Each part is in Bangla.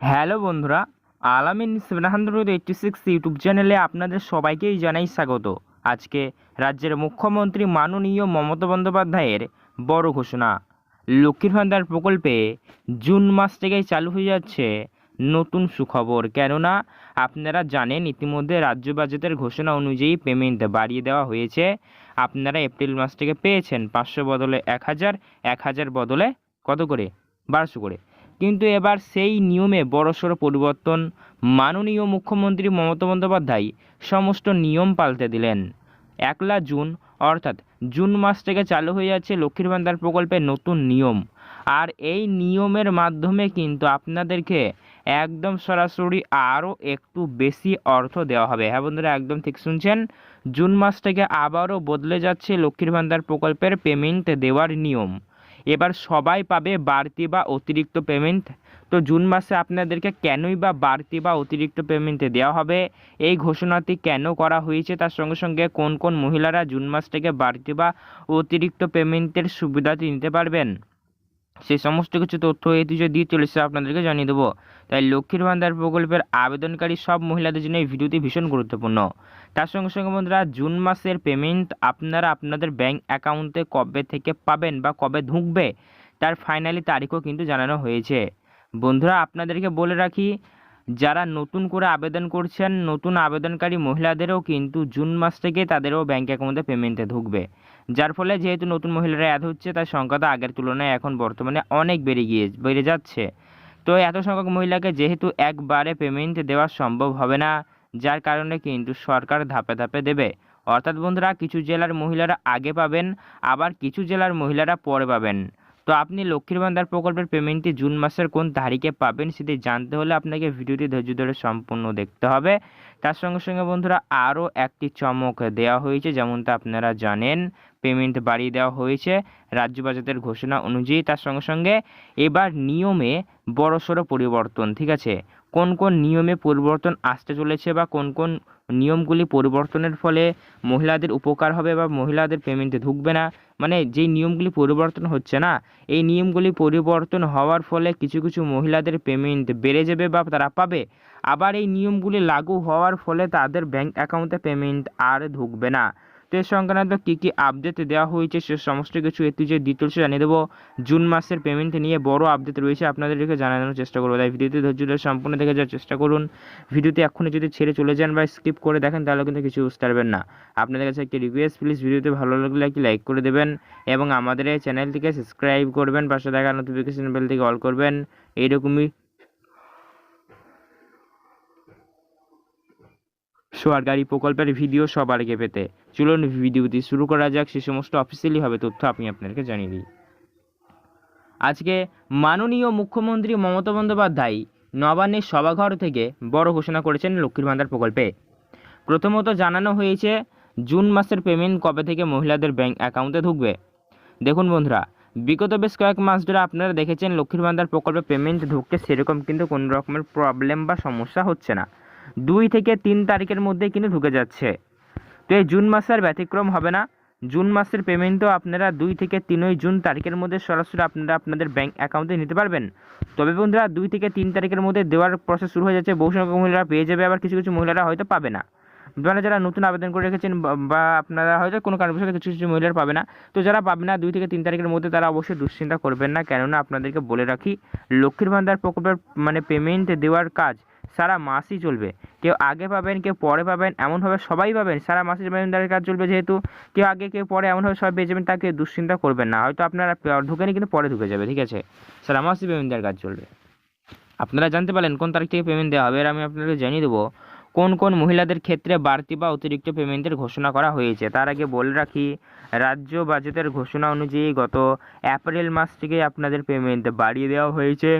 হ্যালো বন্ধুরা, Alamin seven hundred eighty six YouTube চ্যানেলে আপনাদের সবাইকেই জানাই স্বাগত। আজকে রাজ্যের মুখ্যমন্ত্রী মাননীয় মমতা বন্দ্যোপাধ্যায়ের বড় ঘোষণা। লক্ষ্মীর ভান্ডার প্রকল্পে জুন মাস থেকেই চালু হয়ে যাচ্ছে নতুন সুখবর। কেননা, আপনারা জানেন, ইতিমধ্যে রাজ্য বাজেটের ঘোষণা অনুযায়ী পেমেন্ট বাড়িয়ে দেওয়া হয়েছে। আপনারা এপ্রিল মাস থেকে পেয়েছেন পাঁচশো বদলে এক হাজার এক হাজার বদলে কত করে? বারোশো করে। কিন্তু এবার সেই নিয়মে বড়সড় পরিবর্তন মাননীয় মুখ্যমন্ত্রী মমতা বন্দ্যোপাধ্যায় সমস্ত নিয়ম পাল্টে দিলেন। একলা জুন, অর্থাৎ জুন মাস থেকে চালু হয়ে যাচ্ছে লক্ষ্মীর ভান্ডার প্রকল্পের নতুন নিয়ম। আর এই নিয়মের মাধ্যমে কিন্তু আপনাদেরকে একদম সরাসরি আরও একটু বেশি অর্থ দেওয়া হবে। হ্যাঁ বন্ধুরা, একদম ঠিক শুনছেন? জুন মাস থেকে আবারও বদলে যাচ্ছে লক্ষ্মীর ভান্ডার প্রকল্পের পেমেন্ট দেওয়ার নিয়ম। এবার সবাই পাবে বাড়তি বা অতিরিক্ত পেমেন্ট তো জুন মাসে আপনাদেরকে কেনই বা বাড়তি বা অতিরিক্ত পেমেন্টে দেওয়া হবে? এই ঘোষণাটি কেন করা হয়েছে? তার সঙ্গে সঙ্গে কোন কোন মহিলারা জুন মাস থেকে বাড়তি বা অতিরিক্ত পেমেন্টের সুবিধাটি নিতে পারবেন? সেই সমস্ত কিছু তথ্য এই যে দিয়ে চলেছে আপনাদেরকে জানিয়ে দেবো। তাই লক্ষ্মীর ভান্ডার প্রকল্পের আবেদনকারী সব মহিলাদের জন্য এই ভিডিওটি ভীষণ গুরুত্বপূর্ণ। তার সঙ্গে সঙ্গে বন্ধুরা, জুন মাসের পেমেন্ট আপনারা আপনাদের ব্যাংক অ্যাকাউন্টে কবে থেকে পাবেন বা কবে ঢুকবে, তার ফাইনালি তারিখও কিন্তু জানানো হয়েছে। বন্ধুরা, আপনাদেরকে বলে রাখি যারা নতুন করে আবেদন করছেন, নতুন আবেদনকারী মহিলাদেরও কিন্তু জুন মাস থেকে তাদেরও ব্যাঙ্ক অ্যাকাউন্টে পেমেন্টে ঢুকবে। যার ফলে যেহেতু নতুন মহিলারা অ্যাড হচ্ছে, তার সংখ্যাটা আগের তুলনায় এখন বর্তমানে অনেক বেড়ে গিয়ে, বেড়ে যাচ্ছে। তো এত সংখ্যক মহিলাকে যেহেতু একবারে পেমেন্ট দেওয়া সম্ভব হবে না, যার কারণে কিন্তু সরকার ধাপে ধাপে দেবে। অর্থাৎ বন্ধুরা, কিছু জেলার মহিলারা আগে পাবেন, আবার কিছু জেলার মহিলারা পরে পাবেন। তো আপনি লক্ষ্মীর ভান্ডার প্রকল্পের পেমেন্টটি জুন মাসের কোন তারিখে পাবেন সেটি জানতে হলে আপনাকে ভিডিওটি ধৈর্য ধরে সম্পূর্ণ দেখতে হবে। তার সঙ্গে সঙ্গে বন্ধুরা আরও একটি চমক দেওয়া হয়েছে, যেমনটা আপনারা জানেন, পেমেন্ট বাড়িয়ে দেওয়া হয়েছে রাজ্য বাজেটের ঘোষণা অনুযায়ী। তার সঙ্গে সঙ্গে এবার নিয়মে বড়সড় পরিবর্তন, ঠিক আছে? কোন কোন নিয়মে পরিবর্তন আসতে চলেছে বা কোন কোন নিয়মগুলি পরিবর্তনের ফলে মহিলাদের উপকার হবে বা মহিলাদের পেমেন্টে ঢুকবে না। মানে যেই নিয়মগুলি পরিবর্তন হচ্ছে না, এই নিয়মগুলি পরিবর্তন হওয়ার ফলে কিছু কিছু মহিলাদের পেমেন্ট বেড়ে যাবে বা তারা পাবে। আবার এই নিয়মগুলি লাগু হওয়ার ফলে তাদের ব্যাংক অ্যাকাউন্টে পেমেন্ট আর ঢুকবে না। তো এ সংক্রান্ত কী কী আপডেট দেওয়া হয়েছে সে সমস্ত কিছু একটু যে ডিটেলসে জানিয়ে দেবো। জুন মাসের পেমেন্ট নিয়ে বড় আপডেট রয়েছে আপনাদেরকে জানানোর চেষ্টা করব। তাই ভিডিওতে ধৈর্য ধরে সম্পূর্ণ দেখে যাওয়ার চেষ্টা করুন। ভিডিওতে এক্ষুনি যদি ছেড়ে চলে যান বা স্কিপ করে দেখেন, তাহলে কিন্তু কিছু বুঝতে পারবেন না। আপনাদের কাছে একটি রিকোয়েস্ট প্লিজ ভিডিওতে ভালো লাগলে একটি লাইক করে দেবেন এবং আমাদের এই চ্যানেলটিকে সাবস্ক্রাইব করবেন, পাশে থাকা নোটিফিকেশন বেল থেকে অল করবেন। এইরকমই সরকারি প্রকল্পের ভিডিও সবার আগে পেতে চলুন ভিডিওটি শুরু করা যাক। সে সমস্ত অফিসিয়ালিভাবে তথ্য আমি আপনাদেরকে জানিয়ে দিই। আজকে মাননীয় মুখ্যমন্ত্রী মমতা বন্দ্যোপাধ্যায় নবান্নের সভাঘর থেকে বড় ঘোষণা করেছেন লক্ষ্মীর ভান্ডার প্রকল্পে। প্রথমত জানানো হয়েছে, জুন মাসের পেমেন্ট কবে থেকে মহিলাদের ব্যাংক অ্যাকাউন্টে ঢুকবে? দেখুন বন্ধুরা, বিগত বেশ কয়েক মাস ধরে আপনারা দেখেছেন লক্ষ্মীর ভান্ডার প্রকল্পে পেমেন্ট ঢুকতে সেরকম কিন্তু কোনো রকমের প্রবলেম বা সমস্যা হচ্ছে না। দুই থেকে তিন তারিখের মধ্যে কিন্তু ঢুকে যাচ্ছে। তো এই জুন মাসের ব্যতিক্রম হবে না। জুন মাসের পেমেন্টও আপনারা দুই থেকে তিনই জুন তারিখের মধ্যে সরাসরি আপনারা আপনাদের ব্যাঙ্ক অ্যাকাউন্টে নিতে পারবেন। তবে বন্ধুরা, দুই থেকে তিন তারিখের মধ্যে দেওয়ার প্রসেস শুরু হয়ে যাচ্ছে। বহু সংখ্যক মহিলারা পেয়ে যাবে, আবার কিছু কিছু মহিলারা হয়তো পাবে না। মানে যারা নতুন আবেদন করে রেখেছেন বা আপনারা হয়তো কোনো কারণবশত কিছু কিছু মহিলারা পাবে না। তো যারা পাবে না দুই থেকে তিন তারিখের মধ্যে, তারা অবশ্যই দুশ্চিন্তা করবেন না। কেননা, আপনাদেরকে বলে রাখি, লক্ষ্মীর ভান্ডার প্রকল্পের মানে পেমেন্ট দেওয়ার কাজ সারা মাসই চলবে। কেউ আগে পাবেন, কেউ পরে পাবেন, এমনভাবে সবাই পাবেন। সারা মাসের পেমেন্টের কাজ চলবে যেহেতু, কেউ আগে, কেউ পরে এমনভাবে সবাই পেয়ে যাবেন তাকে দুশ্চিন্তা করবেন না। হয়তো আপনারা ঢুকেনি কিন্তু পরে ঢুকে যাবে, ঠিক আছে? সারা মাসই পেমেন্টের কাজ চলবে। আপনারা জানতে পারলেন কোন তারিখ থেকে পেমেন্ট দেওয়া হবে, এর আমি আপনাদের জানিয়ে দেবো কোন কোন মহিলাদের ক্ষেত্রে বাড়তি বা অতিরিক্ত পেমেন্টের ঘোষণা করা হয়েছে। তার আগে বলে রাখি, রাজ্য বাজেটের ঘোষণা অনুযায়ী গত এপ্রিল মাস থেকে আপনাদের পেমেন্ট বাড়িয়ে দেওয়া হয়েছে।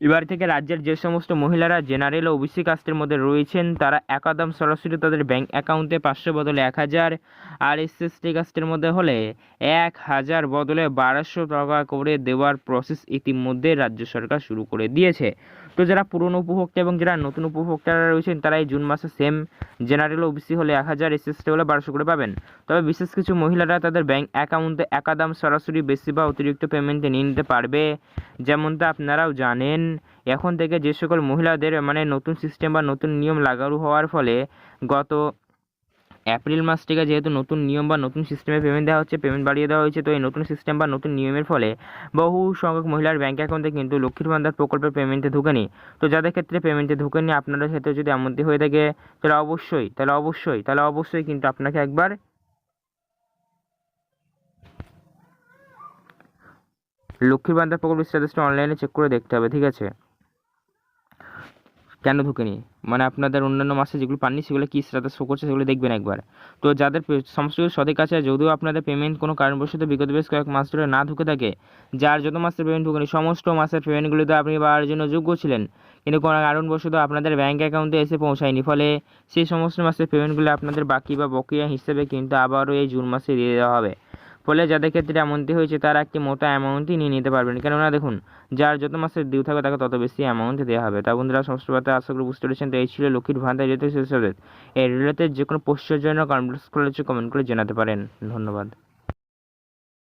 এবার থেকে রাজ্যের যে সমস্ত মহিলারা জেনারেল ও ওবিসি কাস্টের মধ্যে রয়েছেন, তারা একাদম সরাসরি তাদের ব্যাঙ্ক অ্যাকাউন্টে পাঁচশো বদলে এক হাজার আর এস এস টি কাস্টের মধ্যে হলে এক হাজার বদলে বারোশো টাকা করে দেওয়ার প্রসেস ইতিমধ্যে রাজ্য সরকার শুরু করে দিয়েছে। তো যারা পুরনো উপভোক্তা এবং যারা নতুন উপভোক্তারা রয়েছেন, তারা এই জুন মাসে সেম জেনারেল ও ওবিসি হলে এক হাজার এসএসটি এস হলে বারোশো করে পাবেন। তবে বিশেষ কিছু মহিলারা তাদের ব্যাংক অ্যাকাউন্টে একাদাম সরাসরি বেশি বা অতিরিক্ত পেমেন্টে নিয়ে নিতে পারবে। যেমনটা আপনারাও জানেন, এখন থেকে যে সকল মহিলাদের মানে নতুন সিস্টেম বা নতুন নিয়ম লাগানো হওয়ার ফলে গত এপ্রিল মাস থেকে যেহেতু নতুন নিয়ম বা নতুন সিস্টেমে পেমেন্ট দেওয়া হচ্ছে পেমেন্ট বাড়িয়ে দেওয়া হয়েছে, তো এই নতুন সিস্টেম বা নতুন নিয়মের ফলে বহু সংখ্যক মহিলার ব্যাঙ্ক অ্যাকাউন্টে কিন্তু লক্ষ্মীর ভান্ডার প্রকল্পের পেমেন্টে ঢুকেনি। তো যাদের ক্ষেত্রে পেমেন্টে ঢুকেনি, আপনাদের ক্ষেত্রে যদি এমনটি হয়ে থাকে, তাহলে অবশ্যই তাহলে অবশ্যই তাহলে অবশ্যই কিন্তু আপনাকে একবার লক্ষ্মীর ভান্ডার প্রকল্পের স্ট্যাটাসটা অনলাইনে চেক করে দেখতে হবে, ঠিক আছে? কেন ঢুকেনি? মানে আপনাদের অন্যান্য মাসে যেগুলো পাননি, সেগুলো কী স্ট্যাটাস শো করছে সেগুলো দেখবেন একবার। তো যাদের সমস্ত কিছু সঠিক আছে, যদিও আপনাদের পেমেন্ট কোনো কারণবশত বিগত বেশ কয়েক মাস ধরে না ঢুকে থাকে, যার যত মাসের পেমেন্ট ঢুকেনি, সমস্ত মাসের পেমেন্টগুলিতে আপনি পাওয়ার জন্য যোগ্য ছিলেন। কিন্তু কোনো কারণবশত আপনাদের ব্যাঙ্ক অ্যাকাউন্টে এসে পৌঁছায়নি, ফলে সেই সমস্ত মাসের পেমেন্টগুলো আপনাদের বাকি বা বকেয়া হিসেবে কিন্তু আবারও এই জুন মাসে দিয়ে দেওয়া হবে। ফলে যাদের ক্ষেত্রে এমনটি হয়েছে, তারা একটি মোটা অ্যামাউন্টই নিয়ে নিতে পারবেন। কেননা দেখুন, যার যত মাসের ডিউ থাকবে, তাকে তত বেশি অ্যামাউন্ট দেওয়া হবে। তা বন্ধুরা, সমস্ত ব্যাপারে আশা করি বুঝতে পেরেছেন। তো এই ছিল লক্ষ্মীর ভান্ডার রিলেটেড এই রিলেটেড যে কোনো পোস্টের জন্য কমেন্ট করে জানাতে পারেন। ধন্যবাদ।